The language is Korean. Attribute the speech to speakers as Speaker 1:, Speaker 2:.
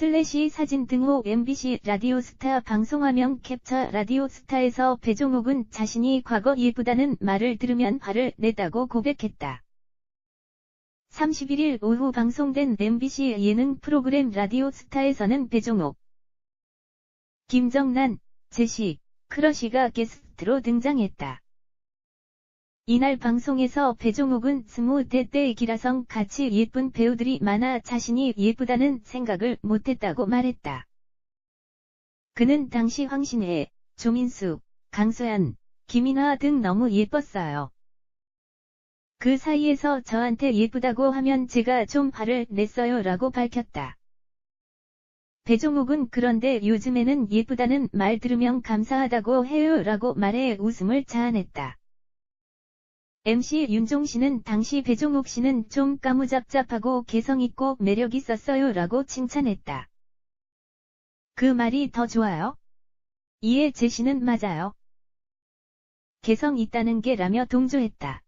Speaker 1: 슬래시 사진 등호 MBC 라디오스타 방송화면 캡처 라디오스타에서 배종욱은 자신이 과거 예쁘다는 말을 들으면 화를 냈다고 고백했다. 31일 오후 방송된 MBC 예능 프로그램 라디오스타에서는 배종욱, 김정난, 제시, 크러쉬가 게스트로 등장했다. 이날 방송에서 배종욱은 스무 대 때 기라성 같이 예쁜 배우들이 많아 자신이 예쁘다는 생각을 못했다고 말했다. 그는 당시 황신혜, 조민수, 강소연, 김인화 등 너무 예뻤어요. 그 사이에서 저한테 예쁘다고 하면 제가 좀 화를 냈어요 라고 밝혔다. 배종욱은 그런데 요즘에는 예쁘다는 말 들으면 감사하다고 해요 라고 말해 웃음을 자아냈다. MC 윤종 씨는 당시 배종욱 씨는 좀 까무잡잡하고 개성있고 매력 있었어요 라고 칭찬했다. 그 말이 더 좋아요? 이에 제시는 맞아요. 개성 있다는 게 라며 동조했다.